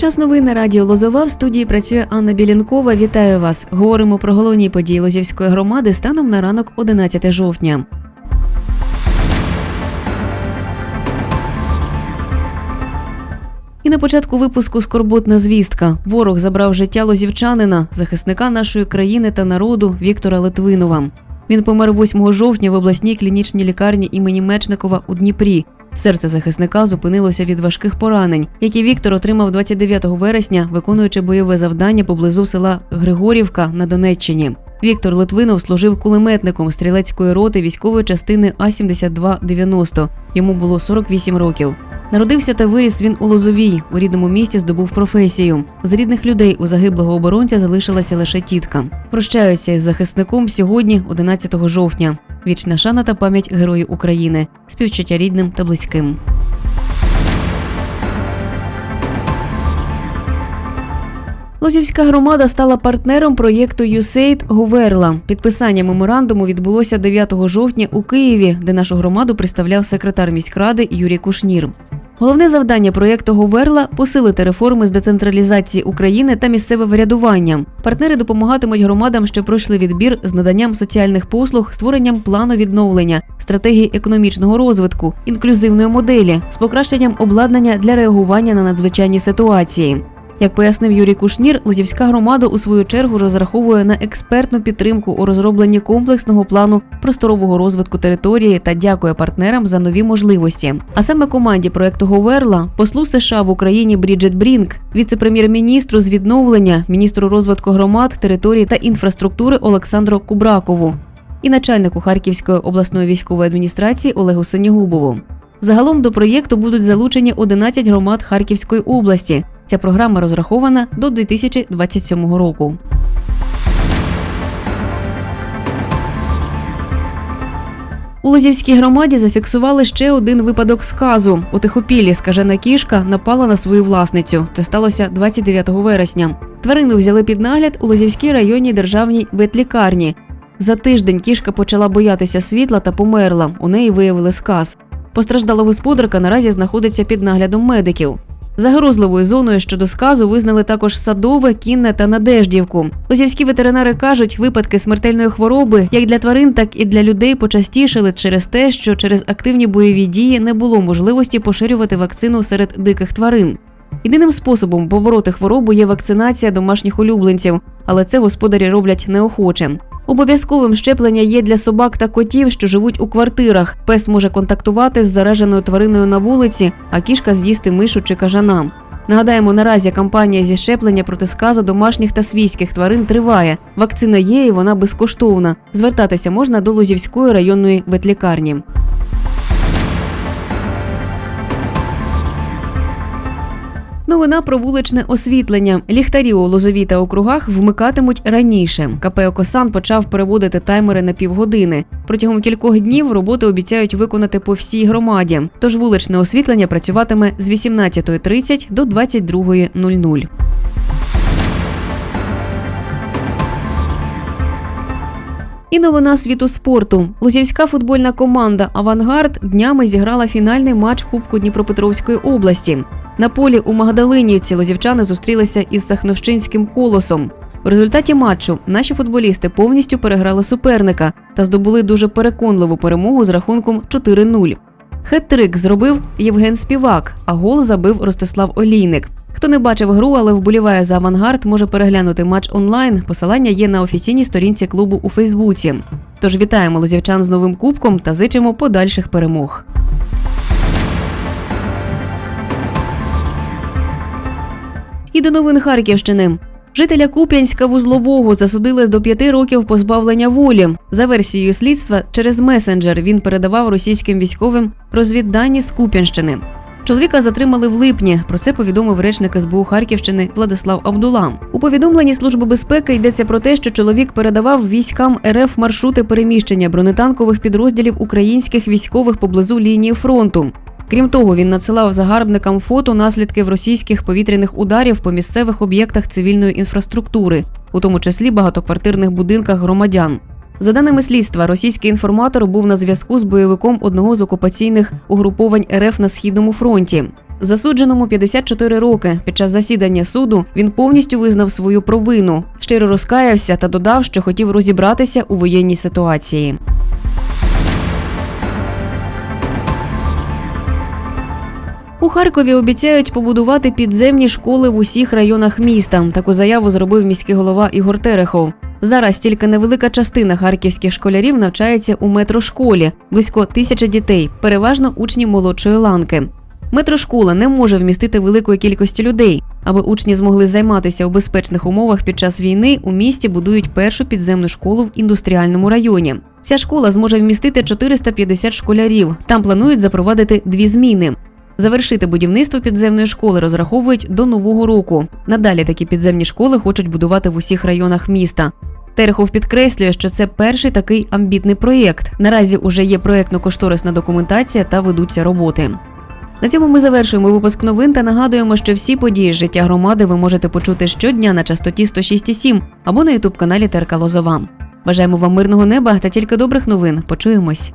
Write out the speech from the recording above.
Час новин на радіо Лозова в студії працює Анна Білінкова. Вітаю вас. Говоримо про головні події Лозівської громади станом на ранок 11 жовтня. І на початку випуску скорботна звістка. Ворог забрав життя лозівчанина, захисника нашої країни та народу Віктора Литвинова. Він помер 8 жовтня в обласній клінічній лікарні імені Мечникова у Дніпрі. Серце захисника зупинилося від важких поранень, які Віктор отримав 29 вересня, виконуючи бойове завдання поблизу села Григорівка на Донеччині. Віктор Литвинов служив кулеметником стрілецької роти військової частини А 7290 Йому було 48 років. Народився та виріс він у Лозовій. У рідному місті здобув професію. З рідних людей у загиблого оборонця залишилася лише тітка. Прощаються із захисником сьогодні, 11 жовтня. Вічна шана та пам'ять Героїв України, співчуття рідним та близьким. Лозівська громада стала партнером проєкту USAID Говерла. Підписання меморандуму відбулося 9 жовтня у Києві, де нашу громаду представляв секретар міськради Юрій Кушнір. Головне завдання проєкту Говерла посилити реформи з децентралізації України та місцеве врядування. Партнери допомагатимуть громадам, що пройшли відбір з наданням соціальних послуг, створенням плану відновлення, стратегії економічного розвитку, інклюзивної моделі з покращенням обладнання для реагування на надзвичайні ситуації. Як пояснив Юрій Кушнір, Лозівська громада у свою чергу розраховує на експертну підтримку у розробленні комплексного плану просторового розвитку території та дякує партнерам за нові можливості. А саме команді проекту Говерла, послу США в Україні Бріджет Брінк, віце-прем'єр-міністру з відновлення, міністру розвитку громад, території та інфраструктури Олександру Кубракову і начальнику Харківської обласної військової адміністрації Олегу Синігубову. Загалом до проєкту будуть залучені 11 громад Харківської області. Ця програма розрахована до 2027 року. У Лозівській громаді зафіксували ще один випадок сказу. У Тихопілі скажена кішка напала на свою власницю. Це сталося 29 вересня. Тварину взяли під нагляд у Лозівській районній державній ветлікарні. За тиждень кішка почала боятися світла та померла. У неї виявили сказ. Постраждала господарка наразі знаходиться під наглядом медиків. Загрозливою зоною щодо сказу визнали також садове, кінне та надеждівку. Лозівські ветеринари кажуть, випадки смертельної хвороби як для тварин, так і для людей почастішали через те, що через активні бойові дії не було можливості поширювати вакцину серед диких тварин. Єдиним способом побороти хворобу є вакцинація домашніх улюбленців, але це господарі роблять неохоче. Обов'язковим щеплення є для собак та котів, що живуть у квартирах. Пес може контактувати з зараженою твариною на вулиці, а кішка з'їсти мишу чи кажана. Нагадаємо, наразі кампанія зі щеплення проти сказу домашніх та свійських тварин триває. Вакцина є і вона безкоштовна. Звертатися можна до Лузівської районної ветлікарні. Новина про вуличне освітлення. Ліхтарі у лозові та округах вмикатимуть раніше. КП «Окосан» почав переводити таймери на півгодини. Протягом кількох днів роботи обіцяють виконати по всій громаді. Тож вуличне освітлення працюватиме з 18.30 до 22.00. І новина світу спорту. Лузівська футбольна команда Авангард днями зіграла фінальний матч Кубку Дніпропетровської області. На полі у Магдалинівці лозівчани зустрілися із Сахновщинським колосом. В результаті матчу наші футболісти повністю переграли суперника та здобули дуже переконливу перемогу з рахунком 4-0. Хет-трик зробив Євген Співак, а гол забив Ростислав Олійник. Хто не бачив гру, але вболіває за авангард, може переглянути матч онлайн. Посилання є на офіційній сторінці клубу у Фейсбуці. Тож вітаємо лозівчан з новим кубком та зичимо подальших перемог. І до новин Харківщини. Жителя Куп'янська вузлового засудили до п'яти років позбавлення волі. За версією слідства, через месенджер він передавав російським військовим розвіддані з Куп'янщини. Чоловіка затримали в липні. Про це повідомив речник СБУ Харківщини Владислав Абдула. У повідомленні Служби безпеки йдеться про те, що чоловік передавав військам РФ маршрути переміщення бронетанкових підрозділів українських військових поблизу лінії фронту. Крім того, він надсилав загарбникам фото наслідків російських повітряних ударів по місцевих об'єктах цивільної інфраструктури, у тому числі багатоквартирних будинках громадян. За даними слідства, російський інформатор був на зв'язку з бойовиком одного з окупаційних угруповань РФ на східному фронті. Засудженому 54 роки. Під час засідання суду він повністю визнав свою провину, щиро розкаявся та додав, що хотів розібратися у воєнній ситуації. Харкові обіцяють побудувати підземні школи в усіх районах міста. Таку заяву зробив міський голова Ігор Терехов. Зараз тільки невелика частина харківських школярів навчається у метрошколі, близько тисячі дітей, переважно учні молодшої ланки. Метрошкола не може вмістити великої кількості людей. Аби учні змогли займатися у безпечних умовах під час війни, у місті будують першу підземну школу в індустріальному районі. Ця школа зможе вмістити 450 школярів. Там планують запровадити дві зміни. Завершити будівництво підземної школи розраховують до нового року. Надалі такі підземні школи хочуть будувати в усіх районах міста. Терехов підкреслює, що це перший такий амбітний проєкт. Наразі уже є проєктно-кошторисна документація та ведуться роботи. На цьому ми завершуємо випуск новин та нагадуємо, що всі події з життя громади ви можете почути щодня на частоті 106,7 або на ютуб каналі ТРК Лозова. Бажаємо вам мирного неба та тільки добрих новин. Почуємось.